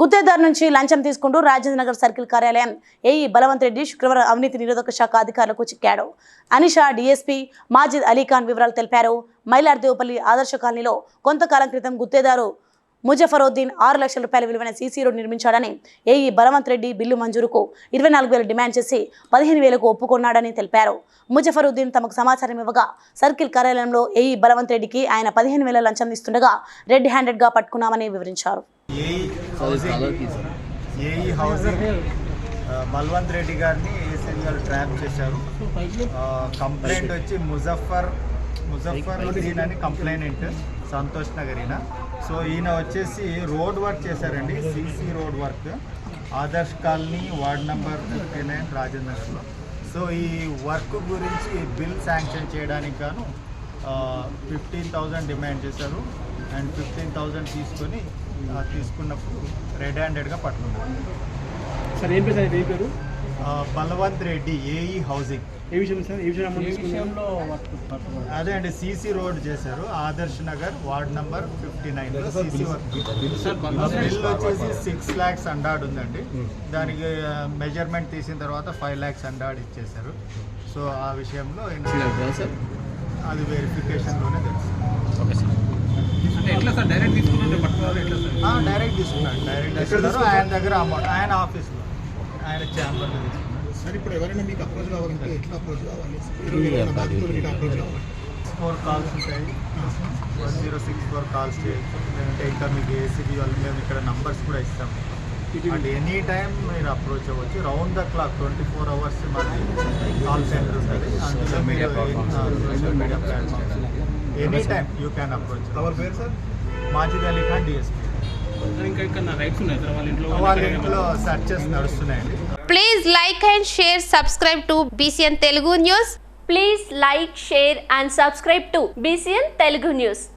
గుత్తేదారు నుంచి లంచం తీసుకుంటూ రాజేంద్ర నగర్ సర్కిల్ కార్యాలయం ఏఈ బలవంత్ రెడ్డి శుక్రవారం అవినీతి నిరోధక శాఖ అధికారులకు చిక్కాడు. అనిషా డీఎస్పీ మాజిద్ అలీఖాన్ వివరాలు తెలిపారు. మైలార్దేవపల్లి ఆదర్శ కాలనీలో కొంతకాలం క్రితం గుత్తేదారు ముజఫరుద్దీన్ ఆరు లక్షల రూపాయల విలువైన సీసీ రోడ్ నిర్మించాడని ఏఈ బలవంత్ రెడ్డి బిల్లు మంజూరుకు ఇరవై నాలుగు వేలు డిమాండ్ చేసి పదిహేను వేలకు ఒప్పుకున్నాడని తెలిపారు. ముజఫరుద్దీన్ తమకు సమాచారం ఇవ్వగా సర్కిల్ కార్యాలయంలో ఏఈ బలవంత్ రెడ్డికి ఆయన పదిహేను వేల లంచం ఇస్తుండగా రెడ్ హ్యాండెడ్గా పట్టుకున్నామని వివరించారు. AE AE housing Balwant Reddy గారిని ఏసీబీ గారు ట్రాప్ చేశారు. కంప్లైంట్ వచ్చి ముజఫర్ ముజఫర్ ఉద్దీన్ అని కంప్లైనెంట్ సంతోష్ నగర్ ఈయన. సో ఈయన వచ్చేసి రోడ్ వర్క్ చేశారండి CC road work. Adarsh colony ward number fifty nine రాజేంద్రలో so ఈ వర్క్ గురించి బిల్ శాంక్షన్ చేయడానికి గాను ఫిఫ్టీన్ థౌజండ్ డిమాండ్ చేశారు. అండ్ ఫిఫ్టీన్ థౌజండ్ తీసుకొని ఆ, తీసుకున్నప్పుడు రెడ్ హ్యాండెడ్గా పట్టుకున్నారు సార్ ఏం పేరు సార్ ఏం పేరు? బలవంత్ రెడ్డి ఏఈ హౌసింగ్ ఏ విషయం సార్ ఏ విషయం అమౌంట్ తీసుకున్నారు? అదే అండి సీసీ రోడ్ చేశారు Adarsh Nagar ward number fifty nine CC work bill వచ్చేసి సిక్స్ ల్యాక్స్ అండాడ్ ఉందండి. దానికి మెజర్మెంట్ తీసిన తర్వాత ఫైవ్ ల్యాక్స్ అండాడ్ ఇచ్చేశారు. సో ఆ విషయంలో అది వెరిఫికేషన్లోనే తెలుసు అంటే ఎట్లా సార్ డైరెక్ట్ తీసుకుంటే పట్టుకోవాలి ఎట్లా సార్? ఆ, డైరెక్ట్ తీసుకున్నాడు డైరెక్ట్ తీసుకున్నారు? ఆయన దగ్గర అమౌంట్ ఆయన ఆఫీస్లో ఆయన ఛాంబర్లో సార్ ఇప్పుడు ఎవరైనా మీకు అప్రోచ్ కావాలంటే ఎట్లా అప్రోచ్ కావాలి? అప్రోచ్ కావాలి? ఫోర్ కాల్స్ ఉంటాయి. One zero six four calls చేయొచ్చు లేదంటే ఇంకా మీకు ఏసీబీ వాళ్ళు మేము ఇక్కడ నంబర్స్ కూడా ఇస్తాం. అండ్ ఎనీ టైం మీరు అప్రోచ్ అవ్వచ్చు. Round the clock twenty four hours మాది కాల్ సెంటర్ ఉంటుంది. అందులో మీరు social media platforms any time you can approach ఎవరి పేరు సార్ మాజిద్ అలీ ఖాన్ డిఎస్పీ వాళ్ళ ఇంట్లో సెర్చెస్ నడుస్తున్నాయండి Please like and share, subscribe to BCN Telugu News. Please like, share and subscribe to BCN Telugu News.